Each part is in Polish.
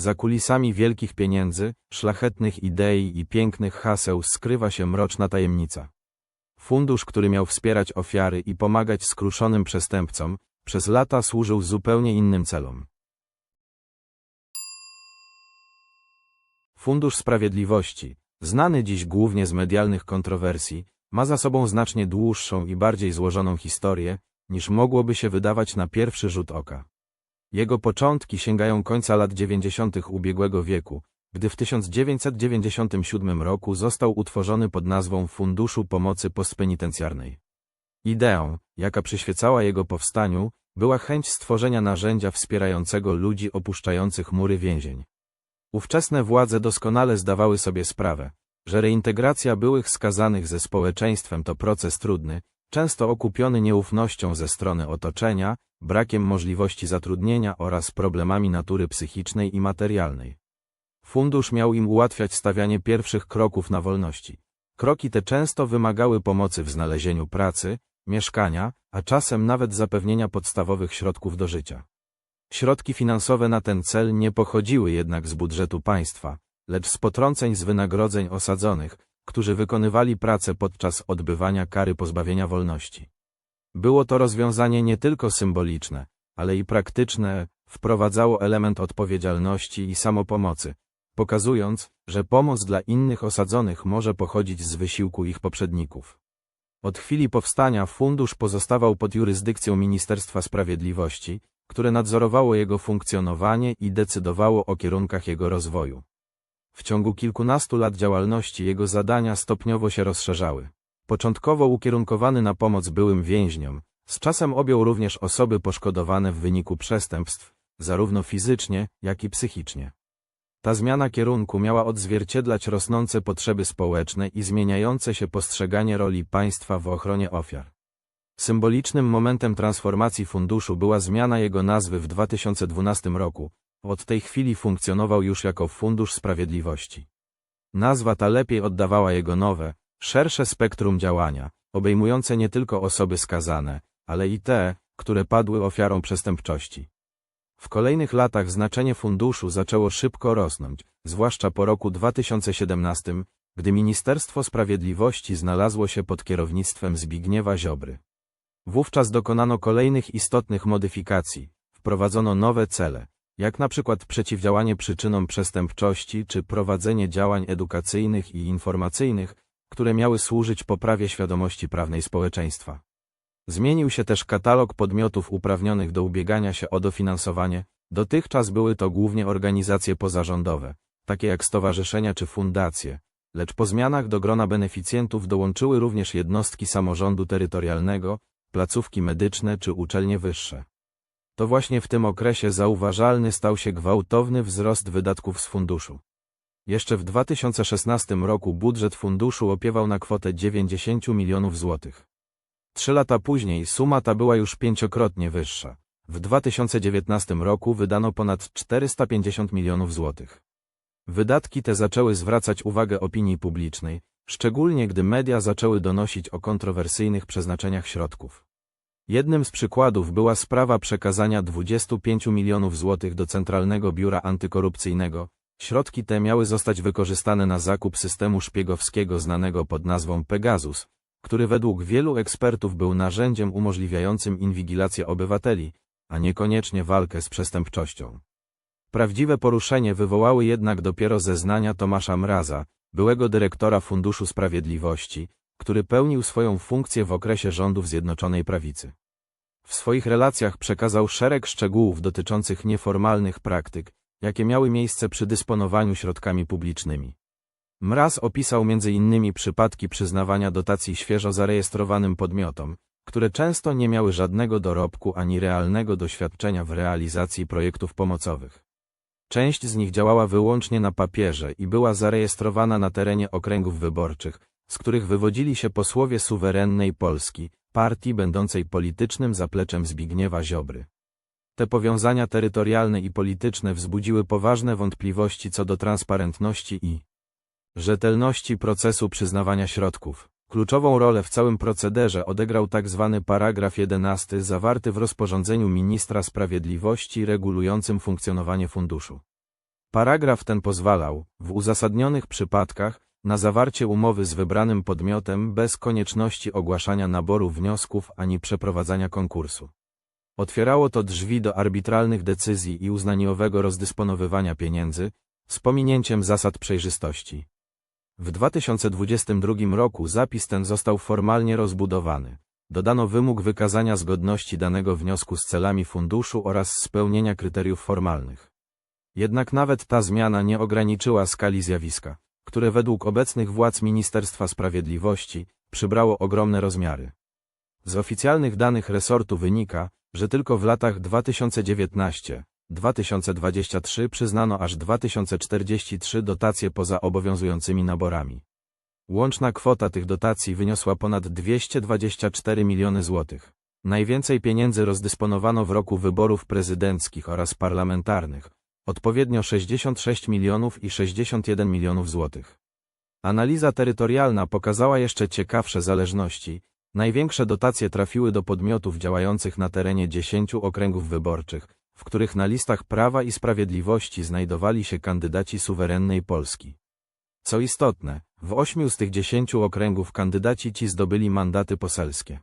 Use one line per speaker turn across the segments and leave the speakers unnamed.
Za kulisami wielkich pieniędzy, szlachetnych idei i pięknych haseł skrywa się mroczna tajemnica. Fundusz, który miał wspierać ofiary i pomagać skruszonym przestępcom, przez lata służył zupełnie innym celom. Fundusz Sprawiedliwości, znany dziś głównie z medialnych kontrowersji, ma za sobą znacznie dłuższą i bardziej złożoną historię, niż mogłoby się wydawać na pierwszy rzut oka. Jego początki sięgają końca lat 90. ubiegłego wieku, gdy w 1997 roku został utworzony pod nazwą Funduszu Pomocy Postpenitencjarnej. Ideą, jaka przyświecała jego powstaniu, była chęć stworzenia narzędzia wspierającego ludzi opuszczających mury więzień. Ówczesne władze doskonale zdawały sobie sprawę, że reintegracja byłych skazanych ze społeczeństwem to proces trudny, często okupiony nieufnością ze strony otoczenia, brakiem możliwości zatrudnienia oraz problemami natury psychicznej i materialnej. Fundusz miał im ułatwiać stawianie pierwszych kroków na wolności. Kroki te często wymagały pomocy w znalezieniu pracy, mieszkania, a czasem nawet zapewnienia podstawowych środków do życia. Środki finansowe na ten cel nie pochodziły jednak z budżetu państwa, lecz z potrąceń z wynagrodzeń osadzonych, którzy wykonywali pracę podczas odbywania kary pozbawienia wolności. Było to rozwiązanie nie tylko symboliczne, ale i praktyczne, wprowadzało element odpowiedzialności i samopomocy, pokazując, że pomoc dla innych osadzonych może pochodzić z wysiłku ich poprzedników. Od chwili powstania fundusz pozostawał pod jurysdykcją Ministerstwa Sprawiedliwości, które nadzorowało jego funkcjonowanie i decydowało o kierunkach jego rozwoju. W ciągu kilkunastu lat działalności jego zadania stopniowo się rozszerzały. Początkowo ukierunkowany na pomoc byłym więźniom, z czasem objął również osoby poszkodowane w wyniku przestępstw, zarówno fizycznie, jak i psychicznie. Ta zmiana kierunku miała odzwierciedlać rosnące potrzeby społeczne i zmieniające się postrzeganie roli państwa w ochronie ofiar. Symbolicznym momentem transformacji funduszu była zmiana jego nazwy w 2012 roku. Od tej chwili funkcjonował już jako Fundusz Sprawiedliwości. Nazwa ta lepiej oddawała jego nowe, szersze spektrum działania, obejmujące nie tylko osoby skazane, ale i te, które padły ofiarą przestępczości. W kolejnych latach znaczenie funduszu zaczęło szybko rosnąć, zwłaszcza po roku 2017, gdy Ministerstwo Sprawiedliwości znalazło się pod kierownictwem Zbigniewa Ziobry. Wówczas dokonano kolejnych istotnych modyfikacji, wprowadzono nowe cele, jak na przykład przeciwdziałanie przyczynom przestępczości czy prowadzenie działań edukacyjnych i informacyjnych, które miały służyć poprawie świadomości prawnej społeczeństwa. Zmienił się też katalog podmiotów uprawnionych do ubiegania się o dofinansowanie, dotychczas były to głównie organizacje pozarządowe, takie jak stowarzyszenia czy fundacje, lecz po zmianach do grona beneficjentów dołączyły również jednostki samorządu terytorialnego, placówki medyczne czy uczelnie wyższe. To właśnie w tym okresie zauważalny stał się gwałtowny wzrost wydatków z funduszu. Jeszcze w 2016 roku budżet funduszu opiewał na kwotę 90 milionów złotych. Trzy lata później suma ta była już pięciokrotnie wyższa. W 2019 roku wydano ponad 450 milionów złotych. Wydatki te zaczęły zwracać uwagę opinii publicznej, szczególnie gdy media zaczęły donosić o kontrowersyjnych przeznaczeniach środków. Jednym z przykładów była sprawa przekazania 25 milionów złotych do Centralnego Biura Antykorupcyjnego. Środki te miały zostać wykorzystane na zakup systemu szpiegowskiego znanego pod nazwą Pegasus, który według wielu ekspertów był narzędziem umożliwiającym inwigilację obywateli, a niekoniecznie walkę z przestępczością. Prawdziwe poruszenie wywołały jednak dopiero zeznania Tomasza Mraza, byłego dyrektora Funduszu Sprawiedliwości, który pełnił swoją funkcję w okresie rządów Zjednoczonej Prawicy. W swoich relacjach przekazał szereg szczegółów dotyczących nieformalnych praktyk, jakie miały miejsce przy dysponowaniu środkami publicznymi. Mraz opisał m.in. przypadki przyznawania dotacji świeżo zarejestrowanym podmiotom, które często nie miały żadnego dorobku ani realnego doświadczenia w realizacji projektów pomocowych. Część z nich działała wyłącznie na papierze i była zarejestrowana na terenie okręgów wyborczych, z których wywodzili się posłowie suwerennej Polski, partii będącej politycznym zapleczem Zbigniewa Ziobry. Te powiązania terytorialne i polityczne wzbudziły poważne wątpliwości co do transparentności i rzetelności procesu przyznawania środków. Kluczową rolę w całym procederze odegrał tzw. Tak paragraf 11 zawarty w rozporządzeniu ministra sprawiedliwości regulującym funkcjonowanie funduszu. Paragraf ten pozwalał, w uzasadnionych przypadkach, na zawarcie umowy z wybranym podmiotem bez konieczności ogłaszania naboru wniosków ani przeprowadzania konkursu. Otwierało to drzwi do arbitralnych decyzji i uznaniowego rozdysponowywania pieniędzy, z pominięciem zasad przejrzystości. W 2022 roku zapis ten został formalnie rozbudowany. Dodano wymóg wykazania zgodności danego wniosku z celami funduszu oraz spełnienia kryteriów formalnych. Jednak nawet ta zmiana nie ograniczyła skali zjawiska, które według obecnych władz Ministerstwa Sprawiedliwości przybrało ogromne rozmiary. Z oficjalnych danych resortu wynika, że tylko w latach 2019-2023 przyznano aż 2043 dotacje poza obowiązującymi naborami. Łączna kwota tych dotacji wyniosła ponad 224 miliony złotych. Najwięcej pieniędzy rozdysponowano w roku wyborów prezydenckich oraz parlamentarnych, odpowiednio 66 milionów i 61 milionów złotych. Analiza terytorialna pokazała jeszcze ciekawsze zależności. Największe dotacje trafiły do podmiotów działających na terenie 10 okręgów wyborczych, w których na listach Prawa i Sprawiedliwości znajdowali się kandydaci suwerennej Polski. Co istotne, w ośmiu z tych dziesięciu okręgów kandydaci ci zdobyli mandaty poselskie.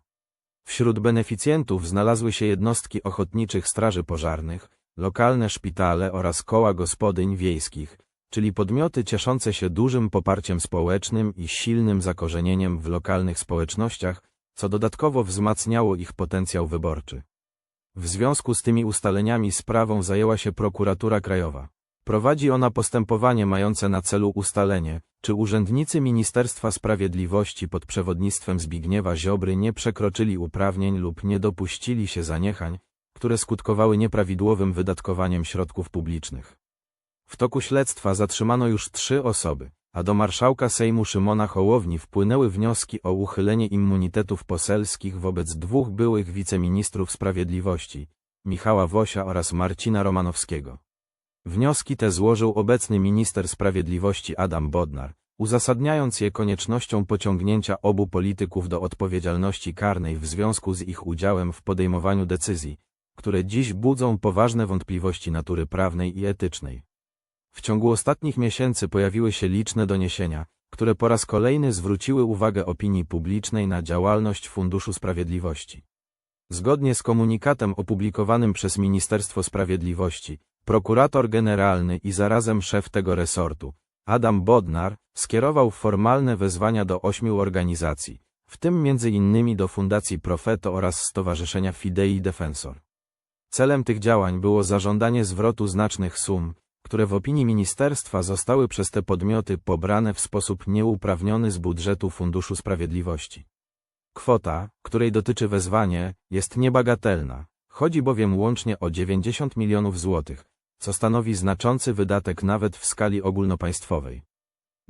Wśród beneficjentów znalazły się jednostki ochotniczych straży pożarnych, lokalne szpitale oraz koła gospodyń wiejskich, czyli podmioty cieszące się dużym poparciem społecznym i silnym zakorzenieniem w lokalnych społecznościach, co dodatkowo wzmacniało ich potencjał wyborczy. W związku z tymi ustaleniami sprawą zajęła się prokuratura krajowa. Prowadzi ona postępowanie mające na celu ustalenie, czy urzędnicy Ministerstwa Sprawiedliwości pod przewodnictwem Zbigniewa Ziobry nie przekroczyli uprawnień lub nie dopuścili się zaniechań, które skutkowały nieprawidłowym wydatkowaniem środków publicznych. W toku śledztwa zatrzymano już trzy osoby, a do marszałka Sejmu Szymona Hołowni wpłynęły wnioski o uchylenie immunitetów poselskich wobec dwóch byłych wiceministrów sprawiedliwości, Michała Wosia oraz Marcina Romanowskiego. Wnioski te złożył obecny minister sprawiedliwości Adam Bodnar, uzasadniając je koniecznością pociągnięcia obu polityków do odpowiedzialności karnej w związku z ich udziałem w podejmowaniu decyzji, które dziś budzą poważne wątpliwości natury prawnej i etycznej. W ciągu ostatnich miesięcy pojawiły się liczne doniesienia, które po raz kolejny zwróciły uwagę opinii publicznej na działalność Funduszu Sprawiedliwości. Zgodnie z komunikatem opublikowanym przez Ministerstwo Sprawiedliwości, prokurator generalny i zarazem szef tego resortu, Adam Bodnar, skierował formalne wezwania do ośmiu organizacji, w tym innymi do Fundacji Profeto oraz Stowarzyszenia Fidei Defensor. Celem tych działań było zażądanie zwrotu znacznych sum, które w opinii ministerstwa zostały przez te podmioty pobrane w sposób nieuprawniony z budżetu Funduszu Sprawiedliwości. Kwota, której dotyczy wezwanie, jest niebagatelna. Chodzi bowiem łącznie o 90 milionów złotych, co stanowi znaczący wydatek nawet w skali ogólnopaństwowej.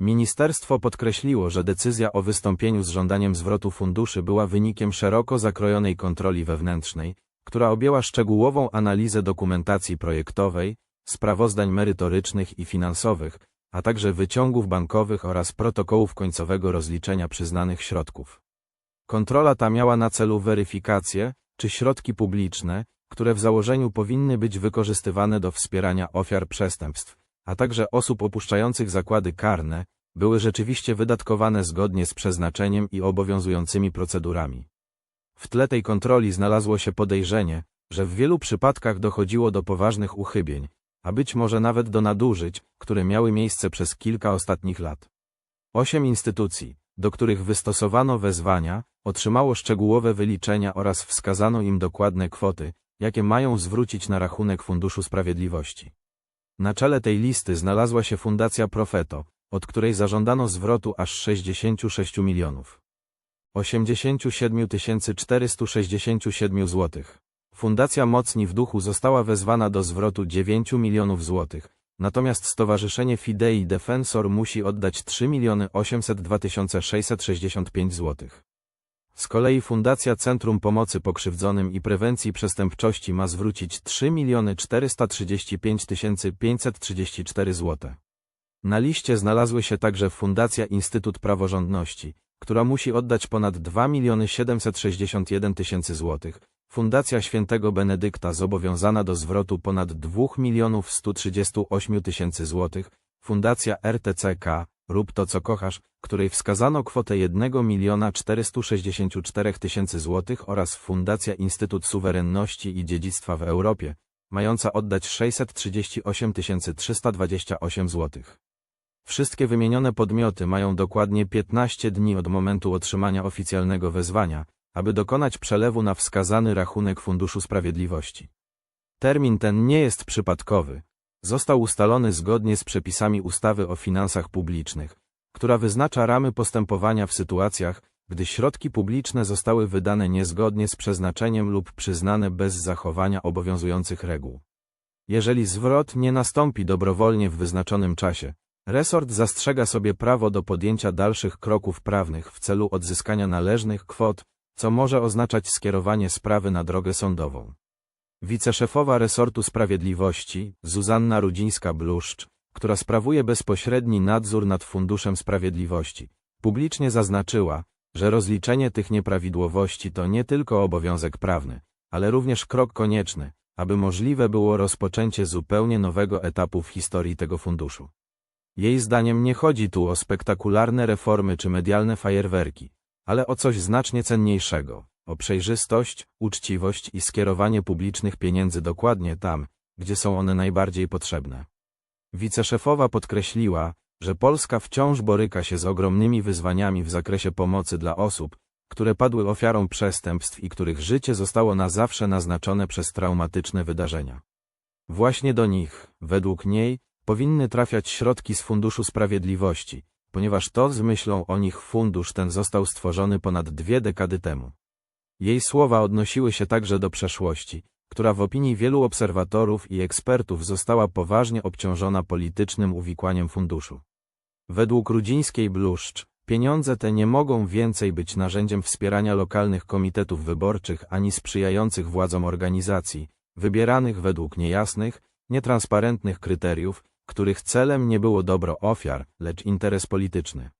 Ministerstwo podkreśliło, że decyzja o wystąpieniu z żądaniem zwrotu funduszy była wynikiem szeroko zakrojonej kontroli wewnętrznej, która objęła szczegółową analizę dokumentacji projektowej, sprawozdań merytorycznych i finansowych, a także wyciągów bankowych oraz protokołów końcowego rozliczenia przyznanych środków. Kontrola ta miała na celu weryfikację, czy środki publiczne, które w założeniu powinny być wykorzystywane do wspierania ofiar przestępstw, a także osób opuszczających zakłady karne, były rzeczywiście wydatkowane zgodnie z przeznaczeniem i obowiązującymi procedurami. W tle tej kontroli znalazło się podejrzenie, że w wielu przypadkach dochodziło do poważnych uchybień, a być może nawet do nadużyć, które miały miejsce przez kilka ostatnich lat. Osiem instytucji, do których wystosowano wezwania, otrzymało szczegółowe wyliczenia oraz wskazano im dokładne kwoty, jakie mają zwrócić na rachunek Funduszu Sprawiedliwości. Na czele tej listy znalazła się Fundacja Profeto, od której zażądano zwrotu aż 66 milionów. 87 467 zł. Fundacja Mocni w Duchu została wezwana do zwrotu 9 milionów złotych, natomiast Stowarzyszenie Fidei Defensor musi oddać 3 miliony 802 665 złotych. Z kolei Fundacja Centrum Pomocy Pokrzywdzonym i Prewencji Przestępczości ma zwrócić 3 miliony 435 534 zł. Na liście znalazły się także Fundacja Instytut Praworządności, która musi oddać ponad 2 miliony 761 tysięcy złotych, Fundacja Świętego Benedykta zobowiązana do zwrotu ponad 2 milionów 138 tysięcy złotych, Fundacja RTCK, Rób to co kochasz, której wskazano kwotę 1 miliona 464 tysięcy złotych oraz Fundacja Instytut Suwerenności i Dziedzictwa w Europie, mająca oddać 638 328 złotych. Wszystkie wymienione podmioty mają dokładnie 15 dni od momentu otrzymania oficjalnego wezwania, aby dokonać przelewu na wskazany rachunek Funduszu Sprawiedliwości. Termin ten nie jest przypadkowy. Został ustalony zgodnie z przepisami ustawy o finansach publicznych, która wyznacza ramy postępowania w sytuacjach, gdy środki publiczne zostały wydane niezgodnie z przeznaczeniem lub przyznane bez zachowania obowiązujących reguł. Jeżeli zwrot nie nastąpi dobrowolnie w wyznaczonym czasie, resort zastrzega sobie prawo do podjęcia dalszych kroków prawnych w celu odzyskania należnych kwot, co może oznaczać skierowanie sprawy na drogę sądową. Wiceszefowa resortu sprawiedliwości, Zuzanna Rudzińska-Bluszcz, która sprawuje bezpośredni nadzór nad Funduszem Sprawiedliwości, publicznie zaznaczyła, że rozliczenie tych nieprawidłowości to nie tylko obowiązek prawny, ale również krok konieczny, aby możliwe było rozpoczęcie zupełnie nowego etapu w historii tego funduszu. Jej zdaniem nie chodzi tu o spektakularne reformy czy medialne fajerwerki, ale o coś znacznie cenniejszego, o przejrzystość, uczciwość i skierowanie publicznych pieniędzy dokładnie tam, gdzie są one najbardziej potrzebne. Wiceszefowa podkreśliła, że Polska wciąż boryka się z ogromnymi wyzwaniami w zakresie pomocy dla osób, które padły ofiarą przestępstw i których życie zostało na zawsze naznaczone przez traumatyczne wydarzenia. Właśnie do nich, według niej, powinny trafiać środki z Funduszu Sprawiedliwości, ponieważ to z myślą o nich fundusz ten został stworzony ponad dwie dekady temu. Jej słowa odnosiły się także do przeszłości, która w opinii wielu obserwatorów i ekspertów została poważnie obciążona politycznym uwikłaniem funduszu. Według Rudzińskiej Bluszcz, pieniądze te nie mogą więcej być narzędziem wspierania lokalnych komitetów wyborczych ani sprzyjających władzom organizacji, wybieranych według niejasnych, nietransparentnych kryteriów, których celem nie było dobro ofiar, lecz interes polityczny.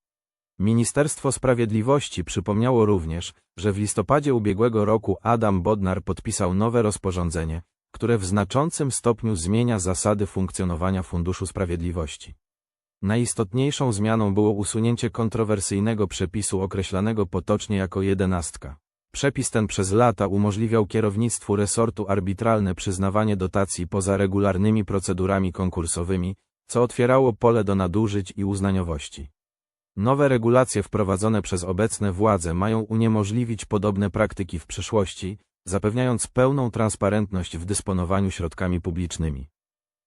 Ministerstwo Sprawiedliwości przypomniało również, że w listopadzie ubiegłego roku Adam Bodnar podpisał nowe rozporządzenie, które w znaczącym stopniu zmienia zasady funkcjonowania Funduszu Sprawiedliwości. Najistotniejszą zmianą było usunięcie kontrowersyjnego przepisu określanego potocznie jako jedenastka. Przepis ten przez lata umożliwiał kierownictwu resortu arbitralne przyznawanie dotacji poza regularnymi procedurami konkursowymi, co otwierało pole do nadużyć i uznaniowości. Nowe regulacje wprowadzone przez obecne władze mają uniemożliwić podobne praktyki w przyszłości, zapewniając pełną transparentność w dysponowaniu środkami publicznymi.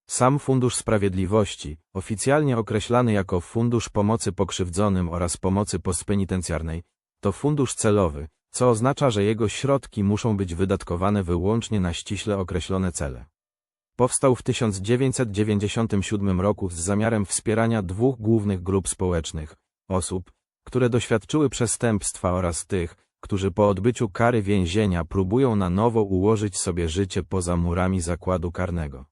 Sam Fundusz Sprawiedliwości, oficjalnie określany jako Fundusz Pomocy Pokrzywdzonym oraz Pomocy Postpenitencjarnej, to fundusz celowy, co oznacza, że jego środki muszą być wydatkowane wyłącznie na ściśle określone cele. Powstał w 1997 roku z zamiarem wspierania dwóch głównych grup społecznych, osób, które doświadczyły przestępstwa oraz tych, którzy po odbyciu kary więzienia próbują na nowo ułożyć sobie życie poza murami zakładu karnego.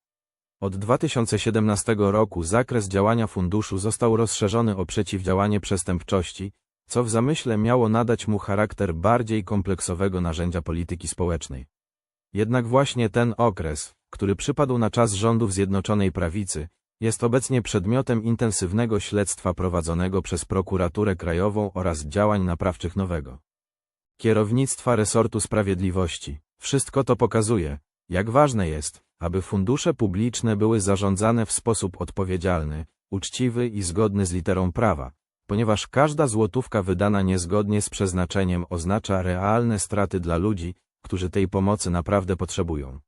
Od 2017 roku zakres działania funduszu został rozszerzony o przeciwdziałanie przestępczości, co w zamyśle miało nadać mu charakter bardziej kompleksowego narzędzia polityki społecznej. Jednak właśnie ten okres, który przypadł na czas rządów Zjednoczonej Prawicy, jest obecnie przedmiotem intensywnego śledztwa prowadzonego przez Prokuraturę Krajową oraz działań naprawczych nowego kierownictwa resortu sprawiedliwości. Wszystko to pokazuje, jak ważne jest, aby fundusze publiczne były zarządzane w sposób odpowiedzialny, uczciwy i zgodny z literą prawa, ponieważ każda złotówka wydana niezgodnie z przeznaczeniem oznacza realne straty dla ludzi, którzy tej pomocy naprawdę potrzebują.